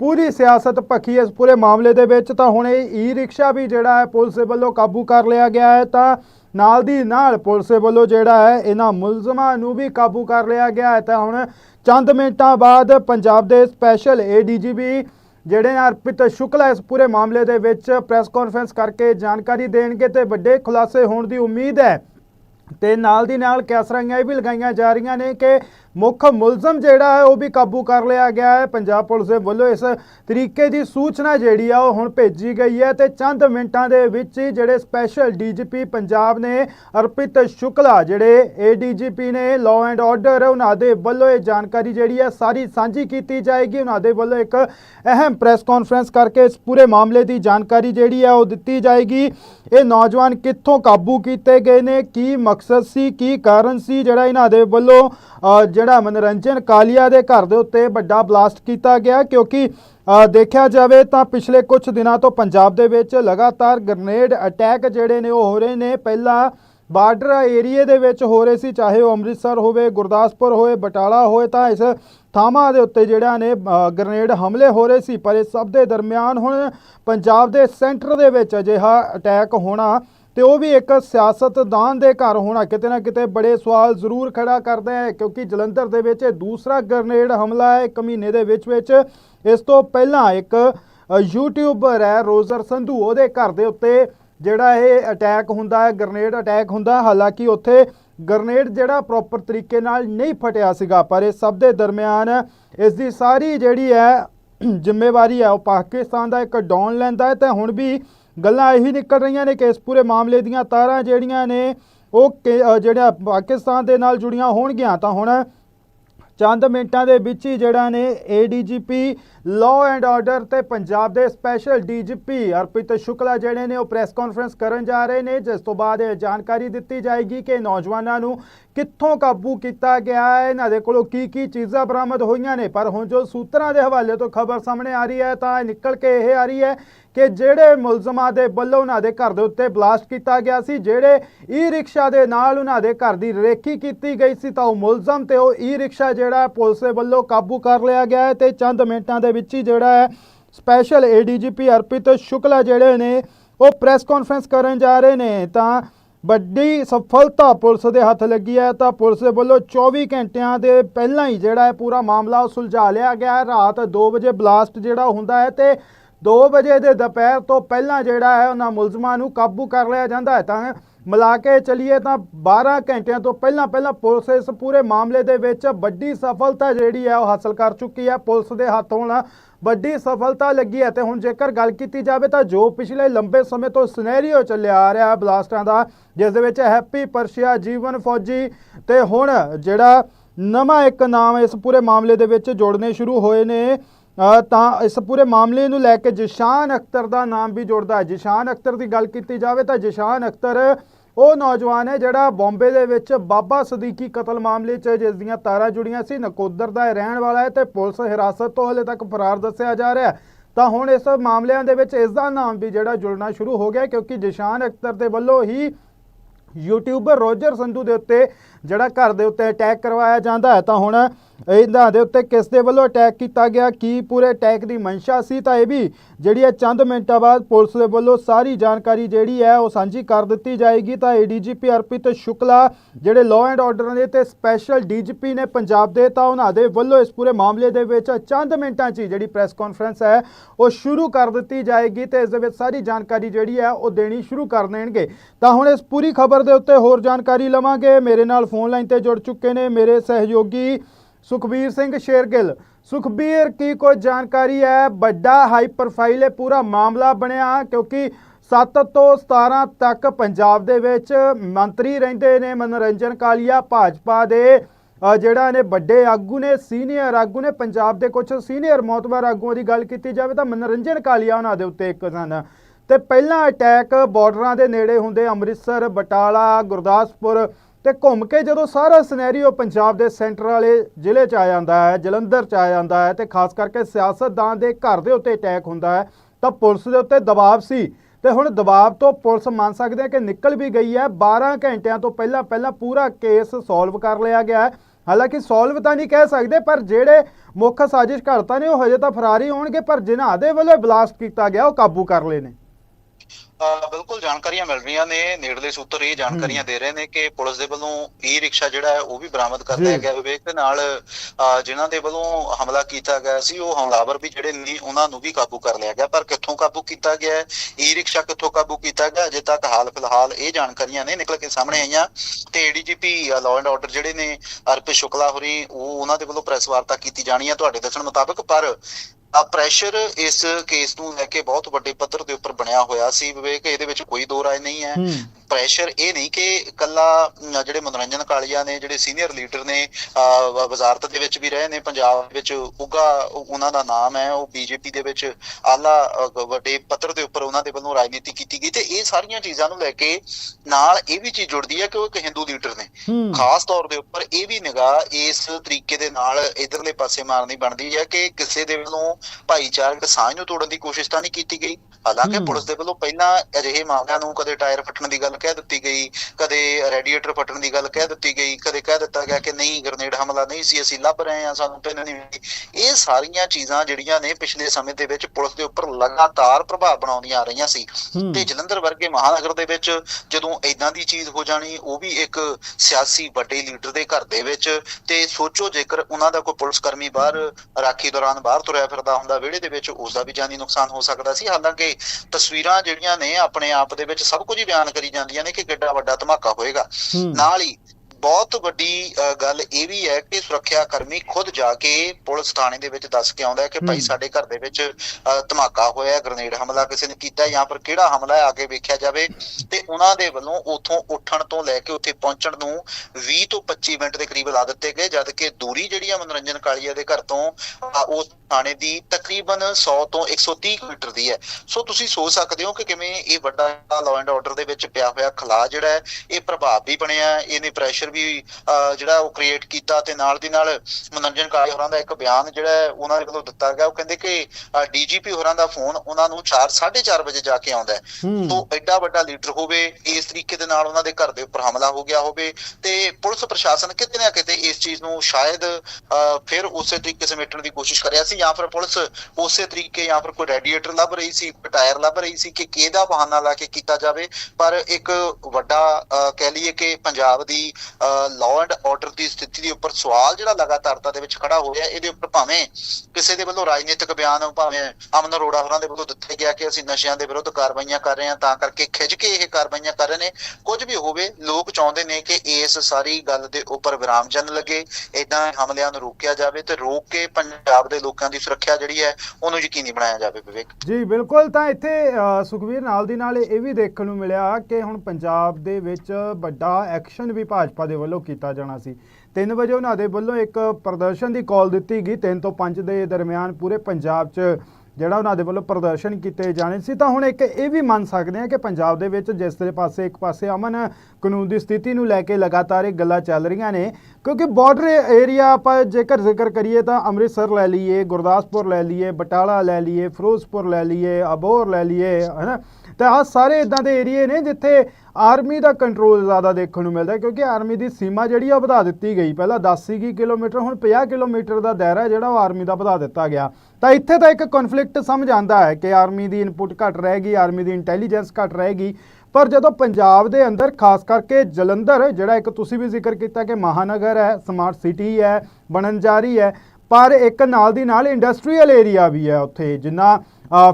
[SPEAKER 1] ਪੂਰੀ ਸਿਆਸਤ ਭਖੀ ਇਸ ਪੂਰੇ ਮਾਮਲੇ ਦੇ ਵਿੱਚ। ਤਾਂ ਹੁਣ ਇਹ ਈ ਰਿਕਸ਼ਾ ਵੀ ਜਿਹੜਾ ਹੈ ਪੁਲਿਸ ਵੱਲੋਂ ਕਾਬੂ ਕਰ ਲਿਆ ਗਿਆ ਹੈ। ਤਾਂ ਨਾਲ ਦੀ ਨਾਲ ਪੁਲਿਸ ਵੱਲੋਂ ਜਿਹੜਾ ਹੈ, ਇਹਨਾਂ ਮੁਲਜ਼ਮਾਂ ਨੂੰ ਵੀ ਕਾਬੂ ਕਰ ਲਿਆ ਗਿਆ ਹੈ। ਤਾਂ ਹੁਣ ਚੰਦ ਮਿੰਟਾਂ ਬਾਅਦ ਪੰਜਾਬ ਦੇ ਸਪੈਸ਼ਲ ਏਡੀਜੀਪੀ ਜਿਹੜੇ ਨੇ ਅਰਪਿਤ ਸ਼ੁਕਲਾ ਇਸ ਪੂਰੇ ਮਾਮਲੇ ਦੇ ਵਿੱਚ ਪ੍ਰੈਸ ਕਾਨਫਰੰਸ ਕਰਕੇ ਜਾਣਕਾਰੀ ਦੇਣਗੇ ਤੇ ਵੱਡੇ ਖੁਲਾਸੇ ਹੋਣ ਦੀ ਉਮੀਦ ਹੈ। ਤੇ ਨਾਲ ਦੀ ਨਾਲ ਕੈਸਰਾਈਆਂ ਇਹ ਵੀ ਲਗਾਈਆਂ ਜਾ ਰਹੀਆਂ ਨੇ ਕਿ ਮੁੱਖ ਮੁਲਜ਼ਮ ਜਿਹੜਾ ਹੈ ਉਹ ਵੀ ਕਾਬੂ ਕਰ ਲਿਆ ਗਿਆ ਹੈ। ਪੰਜਾਬ ਪੁਲਿਸ ਦੇ ਵੱਲੋਂ ਇਸ ਤਰੀਕੇ ਦੀ ਸੂਚਨਾ ਜਿਹੜੀ ਆ ਉਹ ਹੁਣ ਭੇਜੀ ਗਈ ਹੈ ਤੇ ਚੰਦ ਮਿੰਟਾਂ ਦੇ ਵਿੱਚ ਹੀ ਜਿਹੜੇ ਸਪੈਸ਼ਲ ਡੀਜੀਪੀ ਪੰਜਾਬ ਨੇ ਅਰਪਿਤ ਸ਼ੁਕਲਾ, ਜਿਹੜੇ ਏਡੀਜੀਪੀ ਨੇ ਲਾਅ ਐਂਡ ਆਰਡਰ ਉਹਨਾਂ ਦੇ ਵੱਲੋਂ ਇਹ ਜਾਣਕਾਰੀ ਜਿਹੜੀ ਹੈ ਸਾਰੀ ਸਾਂਝੀ ਕੀਤੀ ਜਾਏਗੀ। ਉਹਨਾਂ ਦੇ ਵੱਲੋਂ ਇੱਕ ਅਹਿਮ ਪ੍ਰੈਸ ਕਾਨਫਰੰਸ ਕਰਕੇ ਇਸ ਪੂਰੇ ਮਾਮਲੇ ਦੀ ਜਾਣਕਾਰੀ ਜਿਹੜੀ ਹੈ ਉਹ ਦਿੱਤੀ ਜਾਏਗੀ। ਇਹ ਨੌਜਵਾਨ ਕਿੱਥੋਂ ਕਾਬੂ ਕੀਤੇ ਗਏ ਨੇ, ਕੀ ਮਕਸਦ ਸੀ ਕੀ ਕਾਰਨ ਸੀ ਜਿਹੜਾ ਇਹਨਾਂ ਦੇ ਵੱਲੋਂ ਜਿਹੜਾ ਮਨੋਰੰਜਨ ਕਾਲੀਆ ਦੇ ਘਰ ਦੇ ਉੱਤੇ ਵੱਡਾ ਬਲਾਸਟ ਕੀਤਾ ਗਿਆ? ਕਿਉਂਕਿ ਦੇਖਿਆ ਜਾਵੇ ਤਾਂ ਪਿਛਲੇ ਕੁਝ ਦਿਨਾਂ ਤੋਂ ਪੰਜਾਬ ਦੇ ਵਿੱਚ ਲਗਾਤਾਰ ਗ੍ਰਨੇਡ ਅਟੈਕ ਜਿਹੜੇ ਨੇ ਉਹ ਹੋ ਰਹੇ ਨੇ। ਪਹਿਲਾਂ ਬਾਰਡਰ ਏਰੀਏ ਦੇ ਵਿੱਚ ਹੋ ਰਹੇ ਸੀ ਚਾਹੇ ਉਹ ਅੰਮ੍ਰਿਤਸਰ ਹੋਵੇ ਗੁਰਦਾਸਪੁਰ ਹੋਵੇ ਬਟਾਲਾ ਹੋਵੇ ਤਾਂ ਇਸ ਥਾਵਾਂ ਦੇ ਉੱਤੇ ਜਿਹੜਾ ਨੇ ਅ, ਗ੍ਰਨੇਡ ਹਮਲੇ ਹੋ ਰਹੇ ਸੀ। ਪਰ ਇਹ ਸਭ ਦੇ ਦਰਮਿਆਨ ਹੁਣ ਪੰਜਾਬ ਦੇ ਸੈਂਟਰ ਦੇ ਵਿੱਚ ਅਜਿਹਾ ਅਟੈਕ ਹੋਣਾ ਤੇ ਉਹ ਵੀ ਇੱਕ ਸਿਆਸਤਦਾਨ ਦੇ ਘਰ ਹੋਣਾ। ਕਿਤੇ ਨਾ ਕਿਤੇ ਬੜੇ ਸਵਾਲ ਜ਼ਰੂਰ ਖੜਾ ਕਰਦਾ ਹੈ ਕਿਉਂਕਿ ਜਲੰਧਰ ਦੇ ਵਿੱਚ ਇਹ ਦੂਸਰਾ ਗ੍ਰਨੇਡ ਹਮਲਾ ਹੈ ਇੱਕ ਮਹੀਨੇ ਦੇ ਵਿੱਚ ਵਿੱਚ। ਇਸ ਤੋਂ ਪਹਿਲਾਂ ਇੱਕ ਯੂਟਿਊਬਰ ਹੈ ਰੋਜ਼ਰ ਸੰਧੂ। ਉਹਦੇ ਘਰ ਦੇ ਉੱਤੇ ਜਿਹੜਾ ਇਹ ਅਟੈਕ ਹੁੰਦਾ ਹੈ, ਗ੍ਰਨੇਡ ਅਟੈਕ ਹੁੰਦਾ ਹਾਲਾਂਕਿ ਉੱਥੇ ਗ੍ਰਨੇਡ ਜਿਹੜਾ ਪ੍ਰੋਪਰ ਤਰੀਕੇ ਨਾਲ ਨਹੀਂ ਫਟਿਆ ਸੀਗਾ, ਪਰ ਇਹ ਸਭ ਦੇ ਦਰਮਿਆਨ ਇਸ ਦੀ ਸਾਰੀ ਜਿਹੜੀ ਹੈ, ਜ਼ਿੰਮੇਵਾਰੀ ਹੈ, ਉਹ ਪਾਕਿਸਤਾਨ ਦਾ ਇੱਕ ਡਾਊਨ ਲੈਂਦਾ ਹੈ। ਤੇ ਹੁਣ ਵੀ ਗੱਲਾਂ ਇਹੀ ਨਿਕਲ ਰਹੀਆਂ ਨੇ ਕਿ ਇਸ ਪੂਰੇ ਮਾਮਲੇ ਦੀਆਂ ਤਾਰਾਂ ਜਿਹੜੀਆਂ ਨੇ ਉਹ ਕਿ- ਅ, ਜਿਹੜਾ ਪਾਕਿਸਤਾਨ ਦੇ ਨਾਲ ਜੁੜੀਆਂ ਹੋਣਗੀਆਂ। ਤਾਂ ਹੁਣ ਚੰਦ ਮਿੰਟਾਂ ਦੇ ਵਿੱਚ ਹੀ ਜਿਹੜਾ ਨੇ ਏਡੀਜੀਪੀ ਲਾਅ ਐਂਡ ਆਰਡਰ ਤੇ ਪੰਜਾਬ ਦੇ ਸਪੈਸ਼ਲ ਡੀਜੀਪੀ ਅਰਪਿਤ ਸ਼ੁਕਲਾ ਜਿਹੜੇ ਨੇ ਉਹ ਪ੍ਰੈਸ ਕਾਨਫਰੰਸ ਕਰਨ ਜਾ ਰਹੇ ਨੇ ਜਿਸ ਤੋਂ ਬਾਅਦ ਇਹ ਜਾਣਕਾਰੀ ਦਿੱਤੀ ਜਾਏਗੀ ਕਿ ਨੌਜਵਾਨਾਂ ਨੂੰ ਕਿੱਥੋਂ ਕਾਬੂ ਕੀਤਾ ਗਿਆ ਹੈ? ਇਹਨਾਂ ਦੇ ਕੋਲੋਂ ਕੀ ਕੀ ਚੀਜ਼ਾਂ ਬਰਾਮਦ ਹੋਈਆਂ ਨੇ? ਪਰ ਹੁਣ ਜੋ ਸੂਤਰਾਂ ਦੇ ਹਵਾਲੇ ਤੋਂ ਖਬਰ ਸਾਹਮਣੇ ਆ ਰਹੀ ਹੈ, ਤਾਂ ਇਹ ਨਿਕਲ ਕੇ ਇਹ ਆ ਰਹੀ ਹੈ ਕਿ ਜਿਹੜੇ ਮੁਲਜ਼ਮਾਂ ਦੇ ਵੱਲੋਂ ਉਹਨਾਂ ਦੇ ਘਰ ਦੇ ਉੱਤੇ ਬਲਾਸਟ ਕੀਤਾ ਗਿਆ ਸੀ, ਜਿਹੜੇ ਈ ਰਿਕਸ਼ਾ ਦੇ ਨਾਲ ਉਹਨਾਂ ਦੇ ਘਰ ਦੀ ਰੇਖੀ ਕੀਤੀ ਗਈ ਸੀ, ਤਾਂ ਉਹ ਮੁਲਜ਼ਮ ਤੇ ਉਹ ਈ ਰਿਕਸ਼ਾ ਜਿਹੜਾ ਪੁਲਿਸ ਦੇ ਵੱਲੋਂ ਕਾਬੂ ਕਰ ਲਿਆ ਗਿਆ ਹੈ ਤੇ ਚੰਦ ਮਿੰਟਾਂ ਦੇ ਵਿੱਚ ਹੀ ਜਿਹੜਾ ਹੈ, ਸਪੈਸ਼ਲ ਏਡੀਜੀਪੀ ਅਰਪਿਤ ਸ਼ੁਕਲਾ ਜਿਹੜੇ ਨੇ, ਉਹ ਪ੍ਰੈਸ ਕਾਨਫਰੰਸ ਕਰਨ ਜਾ ਰਹੇ ਨੇ। ਤਾਂ ਵੱਡੀ ਸਫਲਤਾ ਪੁਲਿਸ ਦੇ ਹੱਥ ਲੱਗੀ ਹੈ ਤਾਂ ਪੁਲਿਸ ਦੇ ਵੱਲੋਂ 24 ਘੰਟਿਆਂ ਦੇ ਪਹਿਲਾਂ ਹੀ ਜਿਹੜਾ ਹੈ ਪੂਰਾ ਮਾਮਲਾ ਉਹ ਸੁਲਝਾ ਲਿਆ ਗਿਆ ਹੈ। ਰਾਤ 2 ਵਜੇ ਬਲਾਸਟ ਜਿਹੜਾ ਹੁੰਦਾ ਹੈ ਤੇ 2 ਵਜੇ ਦੇ ਦੁਪਹਿਰ ਤੋਂ ਪਹਿਲਾਂ ਜਿਹੜਾ ਹੈ ਉਹਨਾਂ ਮੁਲਜ਼ਮਾਂ ਨੂੰ ਕਾਬੂ ਕਰ ਲਿਆ ਜਾਂਦਾ ਹੈ। ਤਾਂ ਮਿਲਾ ਕੇ ਚਲੀਏ ਤਾਂ 12 ਘੰਟਿਆਂ ਤੋਂ ਪਹਿਲਾਂ ਪਹਿਲਾਂ ਪੁਲਿਸ ਇਸ ਪੂਰੇ ਮਾਮਲੇ ਦੇ ਵਿੱਚ ਵੱਡੀ ਸਫਲਤਾ ਜਿਹੜੀ ਹੈ ਉਹ ਹਾਸਲ ਕਰ ਚੁੱਕੀ ਹੈ। ਪੁਲਿਸ ਦੇ ਹੱਥ ਹੁਣ ਵੱਡੀ ਸਫਲਤਾ ਲੱਗੀ ਹੈ ਤੇ ਹੁਣ ਜੇਕਰ ਗੱਲ ਕੀਤੀ ਜਾਵੇ ਤਾਂ ਜੋ ਪਿਛਲੇ ਲੰਬੇ ਸਮੇਂ ਤੋਂ ਸਿਨੈਰੀਓ ਚੱਲਿਆ ਆ ਰਿਹਾ ਹੈ ਬਲਾਸਟਾਂ ਦਾ, ਜਿਸ ਦੇ ਵਿੱਚ ਹੈਪੀ ਪਰਸ਼ੀਆ, ਜੀਵਨ ਫੌਜੀ ਤੇ ਹੁਣ ਜਿਹੜਾ ਨਵਾਂ ਇੱਕ ਨਾਮ ਇਸ ਪੂਰੇ ਮਾਮਲੇ ਦੇ ਵਿੱਚ ਜੋੜਨੇ ਸ਼ੁਰੂ ਹੋਏ ਨੇ ਤਾਂ ਇਸ ਪੂਰੇ ਮਾਮਲੇ ਨੂੰ ਲੈ ਕੇ ਜਿਸ਼ਾਨ ਅਖਤਰ ਦਾ ਨਾਮ ਵੀ ਜੁੜਦਾ ਹੈ। ਜਿਸ਼ਾਨ ਅਖਤਰ ਦੀ ਗੱਲ ਕੀਤੀ ਜਾਵੇ ਤਾਂ ਜਿਸ਼ਾਨ ਅਖਤਰ ਉਹ ਨੌਜਵਾਨ ਹੈ ਜਿਹੜਾ ਬੰਬੇ ਦੇ ਵਿੱਚ ਬਾਬਾ ਸਦੀਕੀ ਕਤਲ ਮਾਮਲੇ 'ਚ ਜਿਸ ਦੀਆਂ ਤਾਰਾਂ ਜੁੜੀਆਂ ਸੀ, ਨਕੋਦਰ ਦਾ ਇਹ ਰਹਿਣ ਵਾਲਾ ਹੈ ਤੇ ਪੁਲਿਸ ਹਿਰਾਸਤ ਤੋਂ ਹਲੇ ਤੱਕ ਫਰਾਰ ਦੱਸਿਆ ਜਾ ਰਿਹਾ ਹੈ। ਤਾਂ ਹੁਣ ਇਸ ਮਾਮਲਿਆਂ ਦੇ ਵਿੱਚ ਇਸ ਦਾ ਨਾਮ ਵੀ ਜਿਹੜਾ ਜੁੜਨਾ ਸ਼ੁਰੂ ਹੋ ਗਿਆ, ਕਿਉਂਕਿ ਜਿਸ਼ਾਨ ਅਖਤਰ ਦੇ ਵੱਲੋਂ ਹੀ ਯੂਟਿਊਬਰ ਰੋਜਰ ਸੰਧੂ ਦੇ ਉੱਤੇ ਜਿਹੜਾ ਘਰ ਦੇ ਉੱਤੇ ਅਟੈਕ ਕਰਵਾਇਆ ਜਾਂਦਾ ਹੈ। ਤਾਂ ਹੁਣ ਇਹਨਾਂ ਦੇ ਉੱਤੇ ਕਿਸ ਦੇ ਵੱਲੋਂ ਅਟੈਕ ਕੀਤਾ ਗਿਆ? ਕੀ ਪੂਰੇ ਅਟੈਕ ਦੀ ਮਨਸ਼ਾ ਸੀ ਤਾਂ ਇਹ ਵੀ ਜਿਹੜੀ ਹੈ ਚੰਦ ਮਿੰਟਾਂ ਬਾਅਦ ਪੁਲਿਸ ਦੇ ਵੱਲੋਂ ਸਾਰੀ ਜਾਣਕਾਰੀ ਜਿਹੜੀ ਹੈ ਉਹ ਸਾਂਝੀ ਕਰ ਦਿੱਤੀ ਜਾਏਗੀ। ਤਾਂ ਏਡੀਜੀਪੀ ਅਰਪਿਤ ਸ਼ੁਕਲਾ, ਜਿਹੜੇ ਲਾਅ ਐਂਡ ਆਰਡਰ ਦੇ ਤੇ ਸਪੈਸ਼ਲ ਡੀਜੀਪੀ ਨੇ ਪੰਜਾਬ ਦੇ, ਤਾਂ ਉਹਨਾਂ ਦੇ ਵੱਲੋਂ ਇਸ ਪੂਰੇ ਮਾਮਲੇ ਦੇ ਵਿੱਚ ਚੰਦ ਮਿੰਟਾਂ 'ਚ ਹੀ ਜਿਹੜੀ ਪ੍ਰੈਸ ਕਾਨਫਰੰਸ ਹੈ, ਉਹ ਸ਼ੁਰੂ ਕਰ ਦਿੱਤੀ ਜਾਏਗੀ ਤੇ ਇਸ ਦੇ ਵਿੱਚ ਸਾਰੀ ਜਾਣਕਾਰੀ ਜਿਹੜੀ ਹੈ ਉਹ ਦੇਣੀ ਸ਼ੁਰੂ ਕਰ ਦੇਣਗੇ। ਤਾਂ ਹੁਣ ਇਸ ਪੂਰੀ ਖਬਰ ਦੇ ਉੱਤੇ ਹੋਰ ਜਾਣਕਾਰੀ ਲਵਾਂਗੇ। ਮੇਰੇ ਨਾਲ ਫੋਨ ਲਾਈਨ ਤੇ ਜੁੜ ਚੁੱਕੇ ਨੇ ਮੇਰੇ ਸਹਿਯੋਗੀ ਸੁਖਬੀਰ ਸਿੰਘ ਸ਼ੇਰਗਿੱਲ। ਸੁਖਬੀਰ, ਕੀ ਕੋਈ ਜਾਣਕਾਰੀ ਹੈ? ਵੱਡਾ ਹਾਈ ਪ੍ਰੋਫਾਈਲ ਇਹ ਪੂਰਾ ਮਾਮਲਾ ਬਣਿਆ ਕਿਉਂਕਿ 7 ਤੋਂ 17 ਤੱਕ ਪੰਜਾਬ ਦੇ ਵਿੱਚ ਮੰਤਰੀ ਰਹਿੰਦੇ ਨੇ ਮਨੋਰੰਜਨ ਕਾਲੀਆ, ਭਾਜਪਾ ਦੇ ਜਿਹੜਾ ਨੇ ਵੱਡੇ ਆਗੂ ਨੇ ਸੀਨੀਅਰ ਆਗੂ ਨੇ, ਪੰਜਾਬ ਦੇ ਕੁਝ ਸੀਨੀਅਰ ਮੌਤਬਰ ਆਗੂਆਂ ਦੀ ਗੱਲ ਕੀਤੀ ਜਾਵੇ ਤਾਂ ਮਨੋਰੰਜਨ ਕਾਲੀਆ ਉਹਨਾਂ ਦੇ ਉੱਤੇ ਇੱਕ ਸਨ। ਤੇ ਪਹਿਲਾ ਅਟੈਕ ਬਾਰਡਰਾਂ ਦੇ ਨੇੜੇ ਹੁੰਦੇ ਅੰਮ੍ਰਿਤਸਰ, ਬਟਾਲਾ, ਗੁਰਦਾਸਪੁਰ ਤੇ ਘੁੰਮ ਕੇ ਜਦੋਂ ਸਾਰਾ ਸਿਨੈਰੀਓ ਪੰਜਾਬ ਦੇ ਸੈਂਟਰ ਵਾਲੇ ਜ਼ਿਲ੍ਹੇ 'ਚ ਆ ਜਾਂਦਾ ਹੈ, ਜਲੰਧਰ 'ਚ ਆ ਜਾਂਦਾ ਹੈ ਤੇ ਖਾਸ ਕਰਕੇ ਸਿਆਸਤਦਾਨ ਦੇ ਘਰ ਦੇ ਉੱਤੇ ਅਟੈਕ ਹੁੰਦਾ ਹੈ, ਤਾਂ ਪੁਲਿਸ ਦੇ ਉੱਤੇ ਦਬਾਅ ਸੀ। ਤੇ ਹੁਣ ਦਬਾਅ ਤੋਂ ਪੁਲਿਸ ਮੰਨ ਸਕਦੇ ਆ ਕਿ ਨਿਕਲ ਵੀ ਗਈ ਹੈ। 12 ਘੰਟਿਆਂ ਤੋਂ ਪਹਿਲਾਂ ਪਹਿਲਾਂ ਪੂਰਾ ਕੇਸ ਸੋਲਵ ਕਰ ਲਿਆ ਗਿਆ ਹੈ। ਹਾਲਾਂਕਿ ਸੋਲਵ ਤਾਂ ਨਹੀਂ ਕਹਿ ਸਕਦੇ, ਪਰ ਜਿਹੜੇ ਮੁੱਖ ਸਾਜ਼ਿਸ਼ ਕਰਤਾ ਨੇ ਉਹ ਹਜੇ ਤਾਂ ਫਰਾਰ ਹੀ ਹੋਣਗੇ, ਪਰ ਜਿਨ੍ਹਾਂ ਦੇ ਵੱਲੋਂ ਬਲਾਸਟ ਕੀਤਾ ਗਿਆ, ਉਹ ਕਾਬੂ ਕਰ ਲਏ ਨੇ।
[SPEAKER 2] ਬਿਲਕੁਲ ਜਾਣਕਾਰੀਆਂ ਮਿਲ ਰਹੀਆਂ ਨੇ ਨੇੜਲੇ ਸੂਤਰ ਇਹ ਜਾਣਕਾਰੀਆਂ ਦੇ ਰਹੇ ਨੇ ਕਿ ਪੁਲਿਸ ਦੇ ਵੱਲੋਂ ਈ ਰਿਕਸ਼ਾ ਜਿਹੜਾ ਹੈ ਉਹ ਵੀ ਬਰਾਮਦ ਕਰ ਲਿਆ। ਗਿਆ ਵਿਵੇਕ ਦੇ ਨਾਲ ਜਿਨ੍ਹਾਂ ਦੇ ਵੱਲੋਂ ਹਮਲਾ ਕੀਤਾ ਗਿਆ ਸੀ ਉਹ ਹਮਲਾਵਰ ਵੀ ਜਿਹੜੇ ਨੇ ਉਹਨਾਂ ਨੂੰ ਵੀ ਕਾਬੂ ਕਰ ਲਿਆ ਗਿਆ। ਪਰ ਕਿੱਥੋਂ ਕਾਬੂ ਕੀਤਾ ਗਿਆ ਈ ਰਿਕਸ਼ਾ ਕਿੱਥੋਂ ਕਾਬੂ ਕੀਤਾ ਗਿਆ ਅਜੇ ਤੱਕ ਹਾਲ ਫਿਲਹਾਲ ਇਹ ਜਾਣਕਾਰੀਆਂ ਨੇ ਨਿਕਲ ਕੇ ਸਾਹਮਣੇ ਆਈਆਂ। ਤੇ ਏਡੀਜੀਪੀ ਲਾਅ ਐਂਡ ਆਰਡਰ ਜਿਹੜੇ ਨੇ ਅਰਪਿਤ ਸ਼ੁਕਲਾ ਹੋਰੀ ਉਹ ਉਹਨਾਂ ਦੇ ਵੱਲੋਂ ਪ੍ਰੈਸ ਵਾਰਤਾ ਕੀਤੀ ਜਾਣੀ ਹੈ ਤੁਹਾਡੇ ਦੱਸਣ ਮੁਤਾਬਕ। ਪਰ ਪ੍ਰੈਸ਼ਰ ਇਸ ਕੇਸ ਨੂੰ ਲੈ ਕੇ ਬਹੁਤ ਵੱਡੇ ਪੱਧਰ ਦੇ ਉੱਪਰ ਬਣਿਆ ਹੋਇਆ ਸੀ ਵਿਵੇਕ ਇਹਦੇ ਵਿੱਚ ਕੋਈ ਦੋ ਰਾਏ ਨਹੀਂ ਹੈ। ਪ੍ਰੈਸ਼ਰ ਇਹ ਨਹੀਂ ਕਿ ਕੱਲਾ ਜਿਹੜੇ ਮਨੋਰੰਜਨ ਕਾਲੀਆ ਨੇ ਜਿਹੜੇ ਸੀਨੀਅਰ ਲੀਡਰ ਨੇ ਵਜ਼ਾਰਤ ਦੇ ਵਿੱਚ ਵੀ ਰਹੇ ਨੇ ਪੰਜਾਬ ਵਿੱਚ ਉਗਾ ਉਹ- ਉਹਨਾਂ ਦਾ ਨਾਮ ਹੈ ਉਹ ਬੀਜੇਪੀ ਦੇ ਵਿੱਚ ਆਲਾ ਵੱਡੇ ਪੱਧਰ ਦੇ ਉੱਪਰ ਉਹਨਾਂ ਦੇ ਵੱਲੋਂ ਰਾਜਨੀਤੀ ਕੀਤੀ ਗਈ ਤੇ ਇਹ ਸਾਰੀਆਂ ਚੀਜ਼ਾਂ ਨੂੰ ਲੈ ਕੇ ਨਾਲ ਇਹ ਵੀ ਚੀਜ਼ ਜੁੜਦੀ ਹੈ ਕਿ ਉਹ ਇੱਕ ਹਿੰਦੂ ਲੀਡਰ ਨੇ। ਖਾਸ ਤੌਰ ਦੇ ਉੱਪਰ ਇਹ ਵੀ ਨਿਗਾਹ ਇਸ ਤਰੀਕੇ ਦੇ ਨਾਲ ਇਧਰਲੇ ਪਾਸੇ ਮਾਰਨੀ ਬਣਦੀ ਹੈ ਕਿ ਕਿਸੇ ਦੇ ਵੱਲੋਂ ਭਾਈਚਾਰਕ ਸਾਂਝ ਨੂੰ ਤੋੜਨ ਦੀ ਕੋਸ਼ਿਸ਼ ਤਾਂ ਨਹੀਂ ਕੀਤੀ ਗਈ। ਹਾਲਾਂਕਿ। ਪੁਲਿਸ ਦੇ ਵੱਲੋਂ ਪਹਿਲਾਂ ਅਜਿਹੇ ਮਾਮਲਿਆਂ ਨੂੰ ਕਦੇ ਟਾਇਰ ਫਟਣ ਦੀ ਗੱਲ ਕਹਿ ਦਿੱਤੀ ਗਈ ਕਦੇ ਰੇਡੀਏਟਰ ਫਟਣ ਦੀ ਗੱਲ ਕਹਿ ਦਿੱਤੀ ਗਈ ਕਦੇ ਕਹਿ ਦਿੱਤਾ ਗਿਆ ਕਿ ਨਹੀਂ ਗ੍ਰਨੇਡ ਹਮਲਾ ਨਹੀਂ ਸੀ ਅਸੀਂ ਲੱਭ ਰਹੇ ਹਾਂ ਸਾਨੂੰ ਪਿੰਨ ਨਹੀਂ ਇਹ ਸਾਰੀਆਂ ਚੀਜ਼ਾਂ ਜਿਹੜੀਆਂ ਨੇ ਪਿਛਲੇ ਸਮੇਂ ਦੇ ਵਿੱਚ ਪੁਲਿਸ ਦੇ ਉੱਪਰ ਲਗਾਤਾਰ ਪ੍ਰਭਾਵ ਬਣਾਉਂਦੀਆਂ ਆ ਰਹੀਆਂ ਸੀ। ਤੇ ਜਲੰਧਰ ਵਰਗੇ ਮਹਾਨਗਰ ਦੇ ਵਿੱਚ ਜਦੋਂ ਇਦਾਂ ਦੀ ਚੀਜ਼ ਹੋ ਜਾਣੀ ਉਹ ਵੀ ਇੱਕ ਸਿਆਸੀ ਵੱਡੇ ਲੀਡਰ ਦੇ ਘਰ ਦੇ ਵਿੱਚ। ਤੇ ਸੋਚੋ ਜੇਕਰ ਉਹਨਾਂ ਦਾ ਕੋਈ ਪੁਲਿਸ ਕਰਮੀ ਬਾਹਰ ਰਾਖੀ ਦੌਰਾਨ ਬਾਹਰ ਤੁਰਿਆ ਫਿਰਦਾ ਹੁੰਦਾ ਵਿਹੜੇ ਦੇ ਵਿੱਚ ਉਸ ਦਾ ਵੀ ਜਾਨੀ ਨੁਕਸਾਨ ਹੋ ਸਕਦਾ ਸੀ। ਹਾਲਾਂਕਿ ਤਸਵੀਰਾਂ ਜਿਹੜੀਆਂ ਨੇ ਆਪਣੇ ਆਪ ਦੇ ਵਿੱਚ ਸਭ ਕੁਝ ਹੀ ਬਿਆਨ ਕਰੀ ਜਾਂਦੀਆਂ ਨੇ ਕਿ ਕਿੱਡਾ ਵੱਡਾ ਧਮਾਕਾ ਹੋਏਗਾ। ਨਾਲ ਹੀ ਬਹੁਤ ਵੱਡੀ ਗੱਲ ਇਹ ਵੀ ਹੈ ਕਿ ਸੁਰੱਖਿਆ ਕਰਮੀ ਖੁਦ ਜਾ ਕੇ ਪੁਲਿਸ ਥਾਣੇ ਦੇ ਵਿੱਚ ਦੱਸ ਕੇ ਆਉਂਦਾ ਹੈ ਕਿ ਭਾਈ। ਸਾਡੇ ਘਰ ਦੇ ਵਿੱਚ ਧਮਾਕਾ ਹੋਇਆ ਗ੍ਰਨੇਡ ਹਮਲਾ ਕਿਸੇ ਨੇ ਕੀਤਾ ਜਾਂ ਫਿਰ ਕਿਹੜਾ ਹਮਲਾ ਹੈ ਆ ਕੇ ਵੇਖਿਆ ਜਾਵੇ ਤੇ ਉਹਨਾਂ ਦੇ ਵੱਲੋਂ ਉੱਥੋਂ ਉੱਠਣ ਤੋਂ ਲੈ ਕੇ ਉੱਥੇ ਪਹੁੰਚਣ ਨੂੰ 20 ਤੋਂ 25 ਮਿੰਟ ਦੇ ਕਰੀਬ ਲਾ ਦਿੱਤੇ ਗਏ ਜਦ ਕਿ ਦੂਰੀ ਜਿਹੜੀ ਆ ਮਨੋਰੰਜਨ ਕਾਲੀਆ ਦੇ ਘਰ ਤੋਂ ਉਸ ਥਾਣੇ ਦੀ ਤਕਰੀਬਨ 100 ਤੋਂ 130 ਕਿਲੋਮੀਟਰ ਦੀ ਹੈ ਸੋ ਤੁਸੀਂ ਸੋਚ ਸਕਦੇ ਹੋ ਕਿ ਕਿਵੇਂ ਇਹ ਵੱਡਾ ਲਾਅ ਐਂਡ ਆਰਡਰ ਦੇ ਵਿੱਚ ਪਿਆ ਹੋਇਆ ਖਲਾ ਜਿਹੜਾ ਹੈ ਇਹ ਪ੍ਰਭਾਵ ਵੀ ਬਣਿਆ ਇਹਨੇ ਪ੍ਰੈਸ਼ਰ ਵੀ ਜਿਹੜਾ ਉਹ ਕ੍ਰੀਏਟ ਕੀਤਾ ਤੇ ਨਾਲ ਦੀ ਨਾਲ ਮਨੋਰੰਜਨ ਕਾਲੀ ਹੋਰਾਂ ਦਾ ਇੱਕ ਬਿਆਨ ਜਿਹੜਾ ਉਹਨਾਂ ਦੇ ਵੱਲੋਂ ਦਿੱਤਾ ਗਿਆ। ਉਹ ਕਹਿੰਦੇ ਕਿ ਡੀਜੀਪੀ ਹੋਰਾਂ ਦਾ ਫੋਨ ਉਹਨਾਂ ਨੂੰ 4 4:30 ਵਜੇ ਜਾ ਕੇ ਆਉਂਦਾ ਤੋਂ ਐਡਾ ਵੱਡਾ ਲੀਡਰ ਹੋਵੇ ਇਸ ਤਰੀਕੇ ਦੇ ਨਾਲ ਉਹਨਾਂ ਦੇ ਘਰ ਦੇ ਉੱਪਰ ਹਮਲਾ ਹੋ ਗਿਆ ਹੋਵੇ ਤੇ ਪੁਲਿਸ ਪ੍ਰਸ਼ਾਸਨ ਕਿਤੇ ਨਾ ਕਿਤੇ ਇਸ ਚੀਜ਼ ਨੂੰ ਸ਼ਾਇਦ ਫਿਰ ਉਸੇ ਤਰੀਕੇ ਸਮੇਟਣ ਦੀ ਕੋਸ਼ਿਸ਼ ਕਰਿਆ ਸੀ ਜਾਂ ਫਿਰ ਪੁਲਿਸ ਉਸੇ ਤਰੀਕੇ ਜਾਂ ਫਿਰ ਕੋਈ ਰੇਡੀਏਟਰ ਲੱਭ ਰਹੀ ਸੀ ਕੋਈ ਟਾਇਰ ਲੱਭ ਰਹੀ ਸੀ ਕਿ ਕਿਹਦਾ ਬਹਾਨਾ ਲਾ ਕੇ ਕੀਤਾ ਜਾਵੇ। ਪਰ ਇੱਕ ਵੱਡਾ ਕਹਿ ਲਈਏ ਕਿ ਪੰਜਾਬ ਦੀ ਲਾਅ ਐਂਡ ਆਰਡਰ ਦੀ ਸਥਿਤੀ ਦੇ ਉੱਪਰ ਸਵਾਲ ਜਿਹੜਾ ਲਗਾਤਾਰਤਾ ਦੇ ਵਿੱਚ ਖੜਾ ਹੋ ਰਿਹਾ ਇਹਦੇ ਉੱਪਰ ਭਾਵੇਂ ਕਿਸੇ ਦੇ ਵੱਲੋਂ ਰਾਜਨੀਤਿਕ ਬਿਆਨ ਭਾਵੇਂ ਅਮਨ ਅਰੋੜਾ ਹੋਰਾਂ ਦੇ ਵੱਲੋਂ ਦਿੱਤੇ ਗਿਆ ਕਿ ਅਸੀਂ ਨਸ਼ਿਆਂ ਦੇ ਵਿਰੁੱਧ ਕਾਰਵਾਈਆਂ ਕਰ ਰਹੇ ਹਾਂ ਤਾਂ ਕਰਕੇ ਖਿੱਚ ਕੇ ਇਹ ਕਾਰਵਾਈਆਂ ਕਰ ਰਹੇ ਨੇ। ਕੁਝ ਵੀ ਹੋਵੇ ਲੋਕ ਚਾਹੁੰਦੇ ਨੇ ਕਿ ਇਸ ਸਾਰੀ ਗੱਲ ਦੇ ਉੱਪਰ ਵਿਰਾਮ ਚੰਨ ਲੱਗੇ ਇਦਾਂ ਹਮਲਿਆਂ ਨੂੰ ਰੋਕਿਆ ਜਾਵੇ ਤੇ ਰੋਕ ਕੇ ਪੰਜਾਬ ਦੇ ਲੋਕਾਂ ਦੀ ਸੁਰੱਖਿਆ ਜਿਹੜੀ ਹੈ ਉਹਨੂੰ ਯਕੀਨੀ ਬਣਾਇਆ ਜਾਵੇ ਵਿਵੇਕ।
[SPEAKER 1] ਜੀ ਬਿਲਕੁਲ ਤਾਂ ਇੱਥੇ ਅ, ਸੁਖਵੀਰ ਨਾਲ ਦੀ ਨਾਲ ਇਹ ਵੀ ਦੇਖਣ ਨੂੰ ਮਿਲਿਆ ਕਿ ਹੁਣ ਪੰਜਾਬ ਦੇ ਵਿੱਚ ਵੱਡਾ ਐਕਸ਼ਨ ਵੀ ਭਾਜਪਾ ਦੇ ਵੱਲੋਂ ਕੀਤਾ ਜਾਣਾ ਸੀ। 3 ਵਜੇ ਉਹਨਾਂ ਦੇ ਵੱਲੋਂ ਇੱਕ ਪ੍ਰਦਰਸ਼ਨ ਦੀ ਕਾਲ ਦਿੱਤੀ ਗਈ। 3 ਤੋਂ 5 ਦੇ ਦਰਮਿਆਨ ਪੂਰੇ ਪੰਜਾਬ 'ਚ ਜਿਹੜਾ ਉਹਨਾਂ ਦੇ ਵੱਲੋਂ ਪ੍ਰਦਰਸ਼ਨ ਕੀਤੇ ਜਾਣੇ ਸੀ। ਤਾਂ ਹੁਣ ਇੱਕ ਇਹ ਵੀ ਮੰਨ ਸਕਦੇ ਹਾਂ ਕਿ ਪੰਜਾਬ ਦੇ ਵਿੱਚ ਜਿਸ ਦੇ ਪਾਸੇ ਇੱਕ ਪਾਸੇ ਅਮਨ ਕਾਨੂੰਨ ਦੀ ਸਥਿਤੀ ਨੂੰ ਲੈ ਕੇ ਲਗਾਤਾਰ ਇਹ ਗੱਲਾਂ ਚੱਲ ਰਹੀਆਂ ਨੇ। ਕਿਉਂਕਿ ਬਾਰਡਰ ਏਰੀਆ ਆਪਾਂ ਜੇਕਰ ਜ਼ਿਕਰ ਕਰੀਏ ਤਾਂ ਅੰਮ੍ਰਿਤਸਰ ਲੈ ਲਈਏ, ਗੁਰਦਾਸਪੁਰ ਲੈ ਲਈਏ, ਬਟਾਲਾ ਲੈ ਲਈਏ, ਫਿਰੋਜ਼ਪੁਰ ਲੈ ਲਈਏ, ਅਬੋਹਰ ਲੈ ਲਈਏ, ਹਨਾ? ਤਾਂ ਆਹ ਸਾਰੇ ਇਦਾਂ ਦੇ ਏਰੀਏ ਨੇ ਜਿੱਥੇ ਆਰਮੀ ਦਾ ਕੰਟਰੋਲ ਜ਼ਿਆਦਾ ਦੇਖਣ ਨੂੰ ਮਿਲਦਾ ਕਿਉਂਕਿ ਆਰਮੀ ਦੀ ਸੀਮਾ ਜਿਹੜੀ ਆ ਉਹ ਵਧਾ ਦਿੱਤੀ ਗਈ। ਪਹਿਲਾਂ 10 ਸੀਗੀ ਕਿਲੋਮੀਟਰ, ਹੁਣ 50 ਕਿਲੋਮੀਟਰ ਦਾ ਦਾਇਰਾ ਜਿਹੜਾ ਉਹ ਆਰਮੀ ਦਾ ਵਧਾ ਦਿੱਤਾ ਗਿਆ। ਤਾਂ ਇੱਥੇ ਤਾਂ ਇੱਕ ਕਨਫਲਿਕਟ ਸਮਝ ਆਂਦਾ ਹੈ ਕਿ ਆਰਮੀ ਦੀ ਇਨਪੁਟ ਘਟ ਰਹੇਗੀ, ਆਰਮੀ ਦੀ ਇੰਟੈਲੀਜੈਂਸ ਘਟ ਰਹੇਗੀ। ਪਰ ਜਦੋਂ ਪੰਜਾਬ ਦੇ ਅੰਦਰ, ਖਾਸ ਕਰਕੇ ਜਲੰਧਰ, ਜਿਹੜਾ ਇੱਕ ਤੁਸੀਂ ਵੀ ਜ਼ਿਕਰ ਕੀਤਾ ਕਿ ਮਹਾਨਗਰ ਹੈ ਸਮਾਰਟ ਸਿਟੀ ਹੈ, ਬਣਨ ਜਾ ਰਹੀ ਹੈ, ਪਰ ਇੱਕ ਨਾਲ ਦੀ ਨਾਲ ਇੰਡਸਟਰੀਅਲ ਏਰੀਆ ਵੀ ਹੈ ਉੱਥੇ, ਜਿੰਨਾ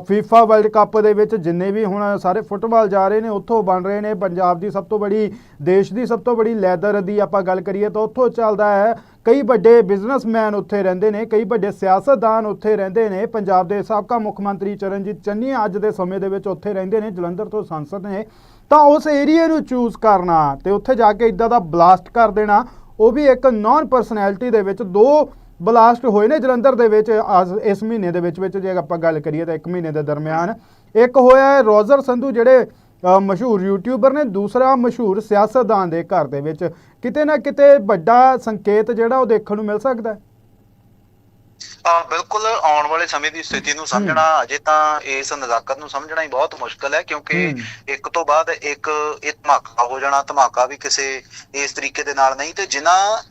[SPEAKER 1] ਫੀਫਾ ਵਰਲਡ ਕੱਪ ਦੇ ਵਿੱਚ ਜਿੰਨੇ ਵੀ ਹੁਣ ਸਾਰੇ ਫੁੱਟਬਾਲ ਜਾ ਰਹੇ ਨੇ, ਉੱਥੋਂ ਬਣ ਰਹੇ ਨੇ। ਪੰਜਾਬ ਦੀ ਸਭ ਤੋਂ ਬੜੀ, ਦੇਸ਼ ਦੀ ਸਭ ਤੋਂ ਬੜੀ ਲੈਦਰ ਦੀ ਆਪਾਂ ਗੱਲ ਕਰੀਏ ਤਾਂ ਉੱਥੋਂ ਚੱਲਦਾ ਹੈ। ਕਈ ਵੱਡੇ ਬਿਜ਼ਨਸਮੈਨ ਉੱਥੇ ਰਹਿੰਦੇ ਨੇ, ਕਈ ਵੱਡੇ ਸਿਆਸਤਦਾਨ ਉੱਥੇ ਰਹਿੰਦੇ ਨੇ। ਪੰਜਾਬ ਦੇ ਸਾਬਕਾ ਮੁੱਖ ਮੰਤਰੀ ਚਰਨਜੀਤ ਚੰਨੀ ਅੱਜ ਦੇ ਸਮੇਂ ਦੇ ਵਿੱਚ ਉੱਥੇ ਰਹਿੰਦੇ ਨੇ, ਜਲੰਧਰ ਤੋਂ ਸੰਸਦ ਨੇ। ਤਾਂ ਉਸ ਏਰੀਆ ਨੂੰ ਚੂਜ਼ ਕਰਨਾ ਤੇ ਉੱਥੇ ਜਾ ਕੇ ਇਦਾਂ ਦਾ ਬਲਾਸਟ ਕਰ ਦੇਣਾ, ਉਹ ਵੀ ਇੱਕ ਨਾਨ ਪਰਸਨੈਲਿਟੀ ਦੇ ਵਿੱਚ ਦੋ ਬਲਾਸਟ ਹੋਏ ਨੇ ਜਲੰਧਰ ਦੇ ਵਿੱਚ ਅੱਜ ਇਸ ਮਹੀਨੇ ਦੇ ਵਿੱਚ ਵਿੱਚ ਜੇ ਆਪਾਂ ਗੱਲ ਕਰੀਏ ਤਾਂ ਇੱਕ ਮਹੀਨੇ ਦੇ ਦਰਮਿਆਨ ਇੱਕ ਹੋਇਆ ਹੈ ਰੋਜ਼ਰ ਸੰਧੂ ਜਿਹੜੇ ਮਸ਼ਹੂਰ ਯੂਟਿਊਬਰ ਨੇ, ਦੂਸਰਾ ਮਸ਼ਹੂਰ ਸਿਆਸਤਦਾਨ ਦੇ ਘਰ ਦੇ ਵਿੱਚ। ਕਿਤੇ ਨਾ ਕਿਤੇ ਵੱਡਾ ਸੰਕੇਤ ਜਿਹੜਾ ਉਹ ਦੇਖਣ ਨੂੰ ਮਿਲ ਸਕਦਾ ਹੈ।
[SPEAKER 2] ਆ ਬਿਲਕੁਲ ਆਉਣ ਵਾਲੇ ਸਮੇਂ ਦੀ ਸਥਿਤੀ ਨੂੰ ਸਮਝਣਾ ਅਜੇ ਤਾਂ ਇਸ ਨਜ਼ਾਕਤ ਨੂੰ ਸਮਝਣਾ ਹੀ ਬਹੁਤ ਮੁਸ਼ਕਲ ਹੈ ਕਿਉਂਕਿ। ਇੱਕ ਤੋਂ ਬਾਅਦ ਇੱਕ ਇਹ ਧਮਾਕਾ ਹੋ ਜਾਣਾ ਧਮਾਕਾ ਵੀ ਕਿਸੇ ਇਸ ਤਰੀਕੇ ਦੇ ਨਾਲ ਨਹੀਂ ਤੇ ਜਿਨ੍ਹਾਂ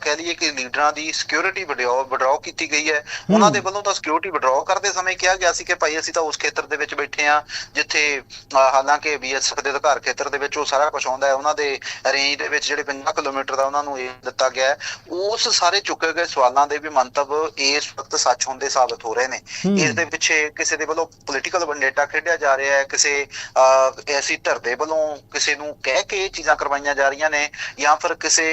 [SPEAKER 2] ਕਹਿ ਲਈਏ ਕਿ ਲੀਡਰਾਂ ਦੀ ਸਿਕਿਉਰਿਟੀ ਵਿਡਰਾਓ ਕੀਤੀ ਗਈ ਹੈ ਉਹਨਾਂ ਦੇ ਵੱਲੋਂ ਤਾਂ ਸਿਕਿਉਰਿਟੀ ਵਿਡਰਾਓ ਕਰਦੇ ਸਮੇਂ ਕਿਹਾ ਗਿਆ ਸੀ ਕਿ ਭਾਈ ਅਸੀਂ ਤਾਂ ਉਸ ਖੇਤਰ ਦੇ ਵਿੱਚ ਬੈਠੇ ਆ ਜਿੱਥੇ ਹਾਲਾਂਕਿ ਬੀਐਸਐਫ ਦੇ ਅਧਿਕਾਰ ਖੇਤਰ ਦੇ ਵਿੱਚ ਉਹ ਸਾਰਾ ਕੁਝ ਆਉਂਦਾ ਹੈ ਉਹਨਾਂ ਦੇ ਰੇਂਜ ਦੇ ਵਿੱਚ ਜਿਹੜੇ 50 ਕਿਲੋਮੀਟਰ ਦਾ ਉਹਨਾਂ ਨੂੰ ਇਹ ਦਿੱਤਾ ਗਿਆ ਉਸ ਸਾਰੇ ਚੁੱਕੇ ਗਏ ਸਵਾਲਾਂ ਦੇ ਵੀ ਮੰਤਵ ਇਸ ਵਕਤ ਸੱਚ ਹੁੰਦੇ ਸਾਬਤ ਹੋ ਰਹੇ ਨੇ। ਇਸ ਦੇ ਪਿੱਛੇ ਕਿਸੇ ਦੇ ਵੱਲੋਂ ਪੋਲੀਟੀਕਲ ਵੰਡੇਟਾ ਖੇਡਿਆ ਜਾ ਰਿਹਾ ਹੈ ਕਿਸੇ ਐਸੀ ਧਿਰ ਦੇ ਵੱਲੋਂ ਕਿਸੇ ਨੂੰ ਕਹਿ ਕੇ ਇਹ ਚੀਜ਼ਾਂ ਕਰਵਾਈਆਂ ਜਾ ਰਹੀਆਂ ਨੇ ਜਾਂ ਫਿਰ ਕਿਸੇ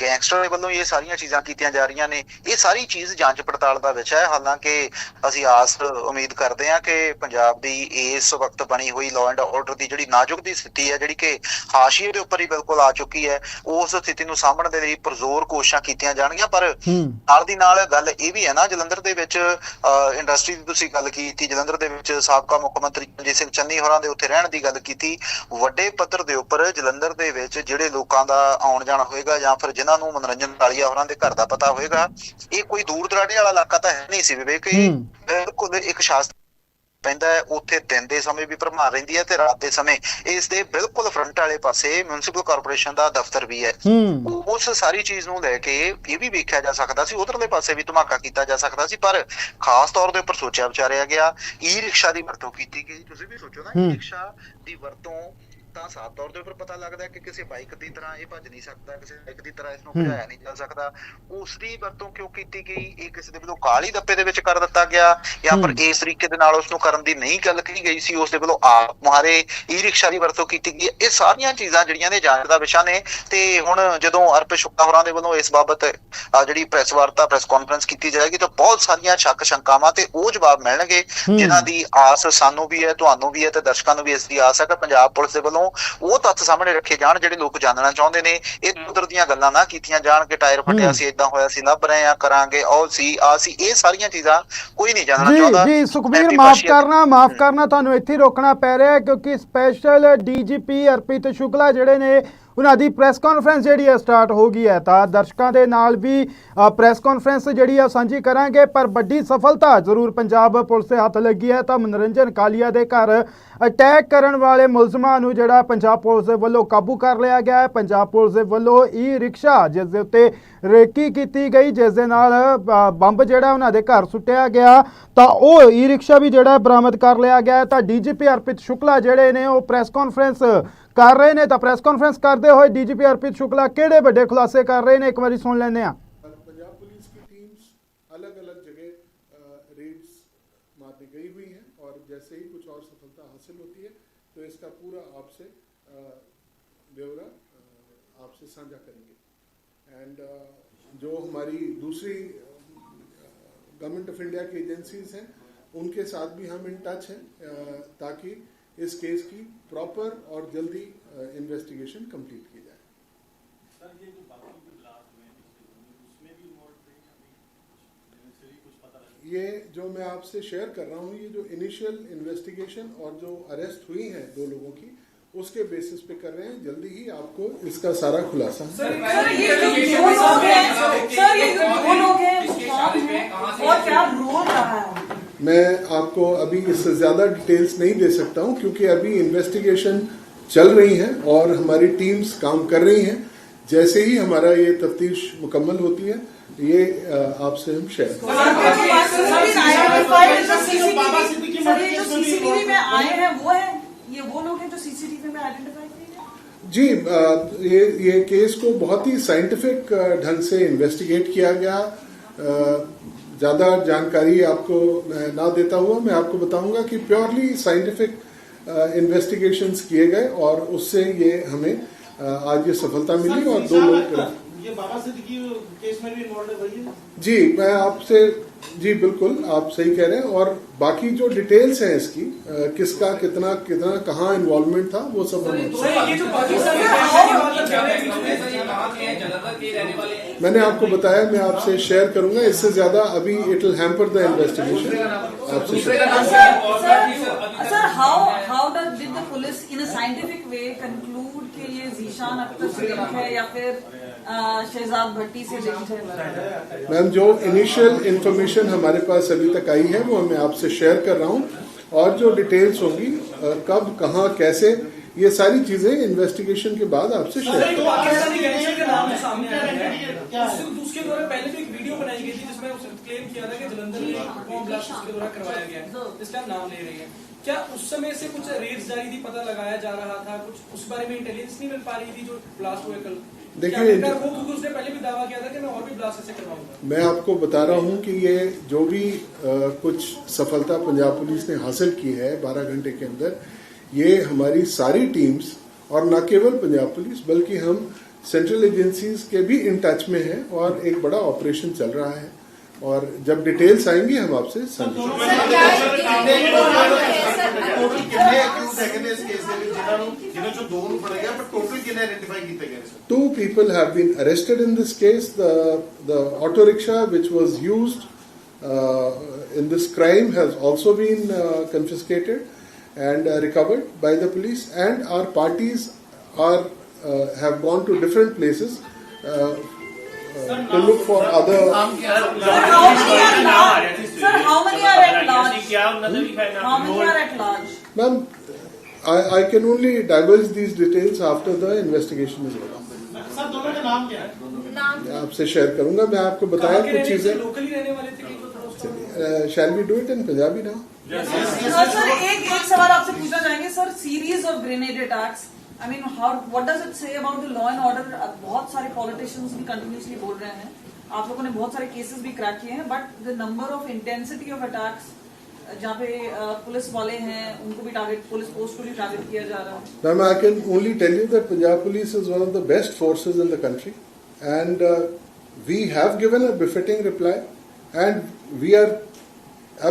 [SPEAKER 2] ਗੈਂਗਸਟਰ ਦੇ ਵੱਲੋਂ ਇਹ ਸਾਰੀਆਂ ਚੀਜ਼ਾਂ ਕੀਤੀਆਂ ਜਾ ਰਹੀਆਂ ਨੇ। ਇਹ ਸਾਰੀ ਚੀਜ਼ ਜਾਂਚ ਪੜਤਾਲ ਦਾ ਵਿਸ਼ਾ ਹੈ। ਹਾਲਾਂਕਿ ਅਸੀਂ ਆਸ ਉਮੀਦ ਕਰਦੇ ਹਾਂ ਕਿ ਪੰਜਾਬ ਦੀ ਇਸ ਵਕਤ ਬਣੀ ਹੋਈ ਲਾਅ ਐਂਡ ਆਰਡਰ ਦੀ ਜਿਹੜੀ ਨਾਜ਼ੁਕ ਦੀ ਸਥਿਤੀ ਹੈ ਜਿਹੜੀ ਕਿ ਹਾਸ਼ੀਏ ਦੇ ਉੱਪਰ ਹੀ ਬਿਲਕੁਲ ਆ ਚੁੱਕੀ ਹੈ ਉਸ ਸਥਿਤੀ ਨੂੰ ਸਾਂਭਣ ਦੇ ਲਈ ਪੁਰਜ਼ੋਰ ਕੋਸ਼ਿਸ਼ਾਂ ਕੀਤੀਆਂ ਜਾਣਗੀਆਂ। ਪਰ ਨਾਲ ਦੀ ਨਾਲ ਗੱਲ ਇਹ ਵੀ ਹੈ ਨਾ ਜਲੰਧਰ ਦੇ ਵਿੱਚ ਇੰਡਸਟਰੀ ਦੀ ਤੁਸੀਂ ਗੱਲ ਕੀਤੀ ਜਲੰਧਰ ਦੇ ਵਿੱਚ ਸਾਬਕਾ ਮੁੱਖ ਮੰਤਰੀ ਰਣਜੀਤ ਸਿੰਘ ਚੰਨੀ ਹੋਰਾਂ ਦੇ ਉੱਥੇ ਰਹਿਣ ਦੀ ਗੱਲ ਕੀਤੀ ਵੱਡੇ ਪੱਧਰ ਦੇ ਉੱਪਰ ਜਲੰਧਰ ਦੇ ਵਿੱਚ ਜਿਹੜੇ ਲੋਕਾਂ ਦਾ ਆਉਣ ਜਾਣ ਹੋਏਗਾ ਜਾਂ ਫਿਰ ਜਿਨ੍ਹਾਂ ਨੂੰ ਮਨੋਰੰਜਨ ਵਾਲੀਆ ਹੋਰਾਂ ਦੇ ਘਰ ਦਾ ਪਤਾ ਹੋਏਗਾ ਇਹ ਕੋਈ ਦੂਰ ਦਰਾਡੇ ਵਾਲਾ ਇਲਾਕਾ ਤਾਂ ਹੈ ਨਹੀਂ ਸੀ ਵਿਵੇਕ ਇਹ। ਬਿਲਕੁਲ ਇੱਕ ਸ਼ਾਸਤਰ ਪੈਂਦਾ ਹੈ ਉੱਥੇ ਦਿਨ ਦੇ ਸਮੇਂ ਵੀ ਭਰਮਾਰ ਰਹਿੰਦੀ ਹੈ ਤੇ ਰਾਤ ਦੇ ਸਮੇਂ ਇਸ ਦੇ ਬਿਲਕੁਲ ਫਰੰਟ ਵਾਲੇ ਪਾਸੇ ਮਿਊਨਿਸਪਲ ਕਾਰਪੋਰੇਸ਼ਨ ਦਾ ਦਫ਼ਤਰ ਵੀ ਹੈ। ਉਸ ਸਾਰੀ ਚੀਜ਼ ਨੂੰ ਲੈ ਕੇ ਇਹ ਵੀ ਵੇਖਿਆ ਜਾ ਸਕਦਾ ਸੀ ਉਧਰਲੇ ਪਾਸੇ ਵੀ ਧਮਾਕਾ ਕੀਤਾ ਜਾ ਸਕਦਾ ਸੀ ਪਰ ਖਾਸ ਤੌਰ ਦੇ ਉੱਪਰ ਸੋਚਿਆ ਵਿਚਾਰਿਆ ਗਿਆ ਈ ਰਿਕਸ਼ਾ ਦੀ ਵਰਤੋਂ ਕੀਤੀ ਗਈ। ਤੁਸੀਂ ਵੀ ਸੋਚੋ ਨਾ। ਈ ਰਿਕਸ਼ਾ ਦੀ ਵਰਤੋਂ ਤਾਂ ਸਾਫ਼ ਤੌਰ ਦੇ ਉੱਪਰ ਪਤਾ ਲੱਗਦਾ ਹੈ ਕਿ ਕਿਸੇ ਬਾਈਕ ਦੀ ਤਰ੍ਹਾਂ ਇਹ ਭੱਜ ਨਹੀਂ ਸਕਦਾ ਕਿਸੇ ਬਾਈਕ ਦੀ ਤਰ੍ਹਾਂ ਇਸ ਨੂੰ। ਭਜਾਇਆ ਨਹੀਂ ਜਾ ਸਕਦਾ ਉਸ ਦੀ ਵਰਤੋਂ ਕਿਉਂ ਕੀਤੀ ਗਈ ਇਹ ਕਿਸੇ ਦੇ ਵੱਲੋਂ ਕਾਲੀ ਦੱਪੇ ਦੇ ਵਿੱਚ ਕਰ ਦਿੱਤਾ ਗਿਆ ਜਾਂ
[SPEAKER 1] ਹੂੰ।
[SPEAKER 2] ਇਸ ਤਰੀਕੇ ਦੇ ਨਾਲ ਉਸ ਨੂੰ ਕਰਨ ਦੀ ਨਹੀਂ ਗੱਲ ਕਹੀ ਗਈ ਸੀ ਉਸ ਦੇ ਵੱਲੋਂ ਆਪ ਮੁਹਾਰੇ ਈ ਰਿਕਸ਼ਾ ਦੀ ਵਰਤੋਂ ਕੀਤੀ ਗਈ। ਇਹ ਸਾਰੀਆਂ ਚੀਜ਼ਾਂ ਜਿਹੜੀਆਂ ਨੇ ਜਾਂਚ ਦਾ ਵਿਸ਼ਾ ਨੇ ਤੇ ਹੁਣ ਜਦੋਂ ਅਰਪ ਸ਼ੁਕਲਾ ਹੋਰਾਂ ਦੇ ਵੱਲੋਂ ਇਸ ਬਾਬਤ ਜਿਹੜੀ ਪ੍ਰੈਸ ਵਾਰਤਾ ਪ੍ਰੈਸ ਕਾਨਫਰੰਸ ਕੀਤੀ ਜਾਏਗੀ ਤਾਂ ਬਹੁਤ ਸਾਰੀਆਂ ਸ਼ੱਕ ਸ਼ੰਕਾਵਾਂ ਤੇ ਉਹ ਜਵਾਬ ਮਿਲਣਗੇ। ਜਿਨ੍ਹਾਂ ਦੀ ਆਸ ਸਾਨੂੰ ਵੀ ਹੈ ਤੁਹਾਨੂੰ ਵੀ ਹੈ ਤੇ ਦਰਸ਼ਕਾਂ ਨੂੰ ਵੀ ਇਸ ਦੀ ਆਸ ਹੈ ਕਿ ਪੰਜਾਬ ਪੁਲਿਸ ਦੇ ਵੱਲੋਂ ਉਹ ਤੱਥ ਸਾਹਮਣੇ ਰੱਖੇ ਜਾਣ ਜਿਹੜੇ ਲੋਕ ਜਾਣਨਾ ਚਾਹੁੰਦੇ ਨੇ। ਇਹ ਉਧਰ ਦੀਆਂ ਗੱਲਾਂ ਨਾ ਕੀਤੀਆਂ ਜਾਣ ਕਿ ਟਾਇਰ ਫਟਿਆ। ਸੀ ਇਦਾਂ ਹੋਇਆ ਸੀ ਲੱਭ ਰਹੇ ਆ ਕਰਾਂਗੇ ਉਹ ਸੀ ਆ ਸੀ ਇਹ ਸਾਰੀਆਂ ਚੀਜ਼ਾਂ ਕੋਈ ਨਹੀਂ ਜਾਣਨਾ ਚਾਹੁੰਦਾ।
[SPEAKER 1] ਜੀ ਸੁਖਬੀਰ ਮਾਫ ਕਰਨਾ ਮਾਫ ਕਰਨਾ ਤੁਹਾਨੂੰ ਇੱਥੇ ਰੋਕਣਾ ਪੈ ਰਿਹਾ ਹੈ ਕਿਉਂਕਿ ਸਪੈਸ਼ਲ ਡੀਜੀਪੀ ਅਰਪਿਤ ਸ਼ੁਕਲਾ ਜਿਹੜੇ ਨੇ ਉਹਨਾਂ ਦੀ ਪ੍ਰੈਸ ਕਾਨਫਰੰਸ ਜਿਹੜੀ ਹੈ ਸਟਾਰਟ ਹੋ ਗਈ ਹੈ, ਤਾਂ ਦਰਸ਼ਕਾਂ ਦੇ ਨਾਲ ਵੀ ਪ੍ਰੈਸ ਕਾਨਫਰੰਸ ਜਿਹੜੀ ਆ ਸਾਂਝੀ ਕਰਾਂਗੇ, ਪਰ ਵੱਡੀ ਸਫਲਤਾ ਜ਼ਰੂਰ ਪੰਜਾਬ ਪੁਲਿਸ ਦੇ ਹੱਥ ਲੱਗੀ ਹੈ। ਤਾਂ ਮਨੋਰੰਜਨ ਕਾਲੀਆ ਦੇ ਘਰ ਅਟੈਕ ਕਰਨ ਵਾਲੇ ਮੁਲਜ਼ਮਾਂ ਨੂੰ ਜਿਹੜਾ ਪੰਜਾਬ ਪੁਲਿਸ ਦੇ ਵੱਲੋਂ ਕਾਬੂ ਕਰ ਲਿਆ ਗਿਆ ਹੈ। ਪੰਜਾਬ ਪੁਲਿਸ ਦੇ ਵੱਲੋਂ ਈ ਰਿਕਸ਼ਾ ਜਿਸ ਦੇ ਉੱਤੇ ਰੇਕੀ ਕੀਤੀ ਗਈ, ਜਿਸ ਦੇ ਨਾਲ ਬੰਬ ਜਿਹੜਾ ਉਹਨਾਂ ਦੇ ਘਰ ਸੁੱਟਿਆ ਗਿਆ, ਤਾਂ ਉਹ ਈ ਰਿਕਸ਼ਾ ਵੀ ਜਿਹੜਾ ਬਰਾਮਦ ਕਰ ਲਿਆ ਗਿਆ ਹੈ। ਤਾਂ ਡੀਜੀਪੀ ਅਰਪਿਤ ਸ਼ੁਕਲਾ ਜਿਹੜੇ ਨੇ, ਉਹ ਪ੍ਰੈਸ ਕਾਨਫਰੰਸ ਕਰ ਰਹੇ ਨੇ ਤਾਂ ਪ੍ਰੈਸ ਕਾਨਫਰੰਸ ਕਰਦੇ ਹੋਏ ਡੀਜੀਪੀ ਅਰਪਿਤ ਸ਼ੁਕਲਾ ਕਿਹੜੇ ਵੱਡੇ ਖੁਲਾਸੇ ਕਰ ਰਹੇ ਨੇ ਇੱਕ ਵਾਰੀ ਸੁਣ ਲੈਂਦੇ ਆ
[SPEAKER 3] पंजाब पुलिस की टीम्स अलग अलग जगह रेड्स मारने गई हुई हैं और जैसे ही कुछ और सफलता हासिल होती है तो इसका पूरा आपसे अ, ब्यौरा अ, आपसे साझा करेंगे एंड जो हमारी दूसरी गवर्नमेंट ऑफ इंडिया की एजेंसीज हैं उनके साथ भी हम इन टच हैं अ, ताकि इस केस की प्रॉपर और जल्दी इन्वेस्टिगेशन कंप्लीट की जाए। ये जो मैं आपसे शेयर कर रहा हूँ ये जो इनिशियल इन्वेस्टिगेशन और जो अरेस्ट हुई है दो लोगों की उसके बेसिस पे कर रहे हैं। जल्दी ही आपको इसका सारा खुलासा।
[SPEAKER 4] सर ये जो दो लोग हैं सर ये जो दो लोग हैं है? और क्या रोल रहा है?
[SPEAKER 3] मैं आपको अभी इससे ज़्यादा डिटेल्स नहीं दे सकता हूँ क्योंकि अभी इन्वेस्टिगेशन चल रही है और हमारी टीम्स काम कर रही हैं। जैसे ही हमारा ये तफ्तीश मुकम्मल होती है ये आपसे हम शेयर करेंगे।
[SPEAKER 4] सर ये जो सीसीटीवी में आए हैं वो है ये वो लोग हैं जो सीसीटीवी में आइडेंटिफाई
[SPEAKER 3] जी ये ये केस को बहुत ही साइंटिफिक ढंग से इन्वेस्टिगेट किया गया। ज़्यादा जानकारी आपको ना देता हुआ मैं आपको बताऊँगा कि प्योरली साइंटिफिक इन्वेस्टिगेशन किए गए और उससे ये हमें आज ये सफलता मिली और दो लोग
[SPEAKER 5] ये बाबा केस में भी इन्वॉल्व है भैया
[SPEAKER 3] जी मैं आपसे जी बिल्कुल आप सही कह रहे हैं। और बाकी जो डिटेल्स हैं इसकी आ, किसका कितना कितना कहाँ इन्वॉल्वमेंट था वो सब मैंने आपको बताया मैं आपसे शेयर करूँगा इससे ज़्यादा अभी it will hamper the investigation आपसे
[SPEAKER 4] sir how how does did the police in a scientific way conclude के ये जीशान अख्तर है या फिर शहजाद भट्टी से
[SPEAKER 3] मैम जो इनिशियल इन्फॉर्मेशन हमारे पास अभी तक आई है वो मैं आपसे शेयर कर रहा हूँ। और जो डिटेल्स होंगी कब कहाँ कैसे ये सारी चीज़ें इन्वेस्टिगेशन के बाद आपसे शेयर
[SPEAKER 5] हाँ। हाँ। करवाया गया इसका नाम ले रही है। क्या उस समय से कुछ रेड्स जारी थी पता लगाया जा रहा था कुछ? उस बारे में इंटेलिजेंस नहीं मिल पा रही थी जो ब्लास्ट हुए कल।
[SPEAKER 3] देखिए,
[SPEAKER 5] वो क्योंकि उसने पहले भी दावा किया था कि मैं और भी ब्लास्ट ऐसे करवाऊँगा।
[SPEAKER 3] मैं आपको बता रहा हूँ कि ये जो भी अ, कुछ सफलता पंजाब पुलिस ने हासिल की है 12 घंटे के अंदर ये हमारी सारी टीम्स और न केवल पंजाब पुलिस बल्कि हम सेंट्रल एजेंसीज के भी इन टच में हैं और एक बड़ा ऑपरेशन चल रहा है। और जब डिटेल्स आएंगी हम आपसे Two people have been arrested in this case. The the auto rickshaw which was used uh, in this crime has also been uh, confiscated and uh, recovered by the police. And our parties are uh, have gone to different places. Uh, to look for other.
[SPEAKER 4] Sir, how many are at large? Sir, how many are at large?
[SPEAKER 6] क्या उन्होंने भी है
[SPEAKER 4] How many are at large?
[SPEAKER 3] Ma'am, I, I can only divulge these details after the investigation is over.
[SPEAKER 5] Sir दोनों का नाम क्या है
[SPEAKER 3] मैं आपसे शेयर करूँगा मैं आपको बताया कुछ चीज़ें
[SPEAKER 5] लोकली रहने वाले थे कि तो
[SPEAKER 3] shall we do it in Punjabi now
[SPEAKER 4] sir sir एक एक सवाल आपसे पूछना चाहेंगे sir series of grenade attacks I mean how what does it say about the law and order बहुत सारे पॉलिटिशियंस भी कंटिन्यूसली बोल रहे हैं आप लोगों ने बहुत सारे केसेस भी क्रैक किए हैं but the number of intensity of attacks जहाँ पे अ, पुलिस वाले हैं उनको भी टारगेट पुलिस पोस्ट को भी टारगेट किया जा रहा है
[SPEAKER 3] Ma'am, I can only tell you that Punjab Police is one of the best forces in the country, and uh, we have given a befitting reply, and we are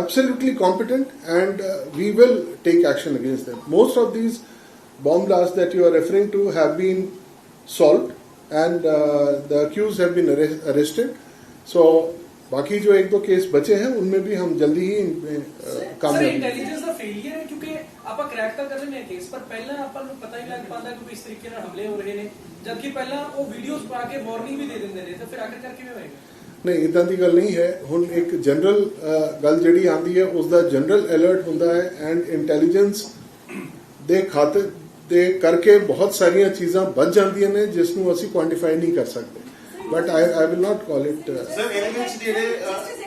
[SPEAKER 3] absolutely competent, and uh, we will take action against them. Most of these bomb blasts that you are referring to have been solved, and uh, the accused have been arre- arrested. So. बाकी जो एक दो केस बचे हैं उनमें भी हम जल्दी ही इनमें uh,
[SPEAKER 5] ਸਰ
[SPEAKER 3] कामयाब
[SPEAKER 5] ਇੰਟੈਲੀਜੈਂਸ ਦਾ ਫੇਲਿਅਰ ਹੈ ਕਿਉਂਕਿ ਆਪਾਂ ਕ੍ਰੈਕ ਤਾਂ ਕਰ ਲੈਂਦੇ ਹਾਂ ਕੇਸ ਪਰ ਪਹਿਲਾਂ ਆਪਾਂ ਨੂੰ ਪਤਾ ਹੀ ਲੱਗ ਪਾਉਂਦਾ ਕਿ ਵੀ ਇਸ ਤਰੀਕੇ ਨਾਲ ਹਮਲੇ ਹੋ ਰਹੇ ਨੇ ਜਦਕਿ ਪਹਿਲਾਂ ਉਹ ਵੀਡੀਓਜ਼ ਪਾ ਕੇ ਵਾਰਨਿੰਗ ਵੀ ਦੇ ਦਿੰਦੇ ਨੇ ਤਾਂ ਫਿਰ ਆਖਿਰਕਾਰ ਕਿਵੇਂ ਹੋਏਗਾ
[SPEAKER 3] ਨਹੀਂ ਇਦਾਂ ਦੀ ਗੱਲ ਨਹੀਂ ਹੈ ਹੁਣ ਇੱਕ ਜਨਰਲ ਗੱਲ ਜਿਹੜੀ ਆਂਦੀ ਹੈ ਉਸ ਦਾ ਜਨਰਲ ਅਲਰਟ ਹੁੰਦਾ ਹੈ ਐਂਡ ਇੰਟੈਲੀਜੈਂਸ ਦੇ ਖਾਤੇ ਦੇ ਕਰਕੇ ਬਹੁਤ ਸਾਰੀਆਂ ਚੀਜ਼ਾਂ ਵੱਧ ਜਾਂਦੀਆਂ ਨੇ ਜਿਸ ਨੂੰ ਅਸੀਂ ਕੁਆਂਟੀਫਾਈ ਨਹੀਂ ਕਰ ਸਕਦੇ but I I will not call
[SPEAKER 7] it sir ਵਿੱਚ ਜਿਹੜੇ
[SPEAKER 8] uh, uh, uh,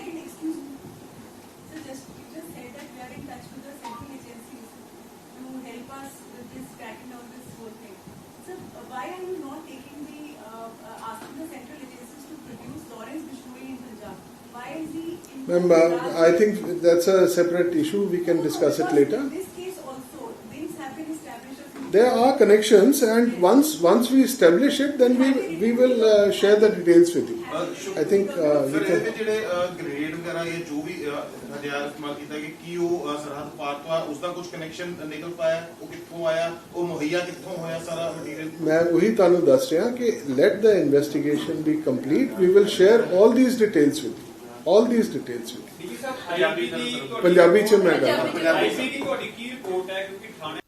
[SPEAKER 3] Ma'am, uh, I think that's a separate issue. We can discuss it later.
[SPEAKER 8] In this case also, things have been established. a few-
[SPEAKER 3] There are connections, and once once we establish it, then we we will uh, share the details with you.
[SPEAKER 7] ਅਹ, ਸ਼ੁਭ-
[SPEAKER 3] I think uh,
[SPEAKER 7] sir
[SPEAKER 3] you
[SPEAKER 7] ਇਹਦੇ
[SPEAKER 3] can.
[SPEAKER 7] ਵਿੱਚ ਜਿਹੜੇ ਗ੍ਰੇਡ ਵਗੈਰਾ ਇਹ ਜੋ ਵੀ ਅਹ, ਹਥਿਆਰ ਇਸਤੇਮਾਲ ਕੀਤਾ ਕਿ ਕੀ ਉਹ ਅਹ, ਸਰਹੱਦ ਪਾਰ ਤੋਂ ਆ ਉਸ ਦਾ ਕੁਝ ਕਨੈਕਸ਼ਨ ਨਿਕਲ ਪਾਇਆ ਉਹ ਕਿੱਥੋਂ ਆਇਆ ਉਹ ਮੁਹੱਈਆ ਕਿੱਥੋਂ ਹੋਇਆ ਸਾਰਾ ਮਟੀਰੀਅਲ
[SPEAKER 3] ਮੈਂ ਉਹੀ ਤੁਹਾਨੂੰ ਦੱਸ ਰਿਹਾ ਕਿ let the investigation be complete we will share 올 these details with all these details will
[SPEAKER 6] DG Sahib IP ਦੀ ਤੁਹਾਡੀ-
[SPEAKER 3] ਪੰਜਾਬੀ ਚ ਮੈਂ ਕਹਾਂ
[SPEAKER 6] ਆਈਪੀ ਦੀ ਤੁਹਾਡੀ ਕੀ ਰਿਪੋਰਟ ਹੈ ਕਿਉਂਕਿ ਥਾਣੇ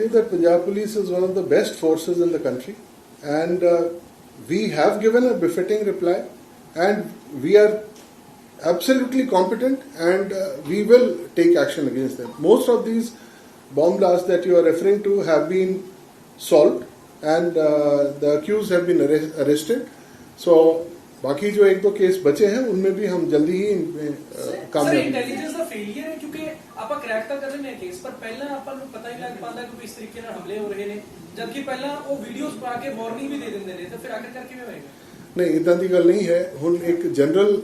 [SPEAKER 6] believe
[SPEAKER 3] that Punjab Police is one of the best forces in the country, and uh, we have given a befitting reply, and we are absolutely competent, and uh, we will take action against them. Most of these bomb blasts that you are referring to have been solved, and uh, the accused have been arrested. So बाकी जो एक दो केस बचे हैं उनमें भी हम जल्दी ही uh, काम
[SPEAKER 5] इंटेलिजेंस का फेलियर है क्योंकि ਆਪਾਂ ਕਰੈਕ ਤਾਂ ਕਰ ਲੈਂਦੇ ਕੇਸ ਪਰ ਪਹਿਲਾਂ ਆਪਾਂ ਨੂੰ ਪਤਾ ਹੀ ਲੱਗ ਪਾਉਂਦਾ ਕਿ ਇਸ ਤਰੀਕੇ ਨਾਲ ਹਮਲੇ ਹੋ ਰਹੇ ਨੇ। ਜਦਕਿ ਪਹਿਲਾਂ ਉਹ ਵੀਡੀਓਜ਼ ਪਾ ਕੇ ਵਾਰਨਿੰਗ ਵੀ ਦੇ ਦਿੰਦੇ ਨੇ, ਤਾਂ ਫਿਰ ਕਰਕੇ ਕਿਵੇਂ ਹੋਏਗਾ?
[SPEAKER 3] ਨਹੀਂ ਇਦਾਂ ਦੀ ਗੱਲ ਨਹੀਂ ਹੈ। ਹੁਣ ਇੱਕ ਜਨਰਲ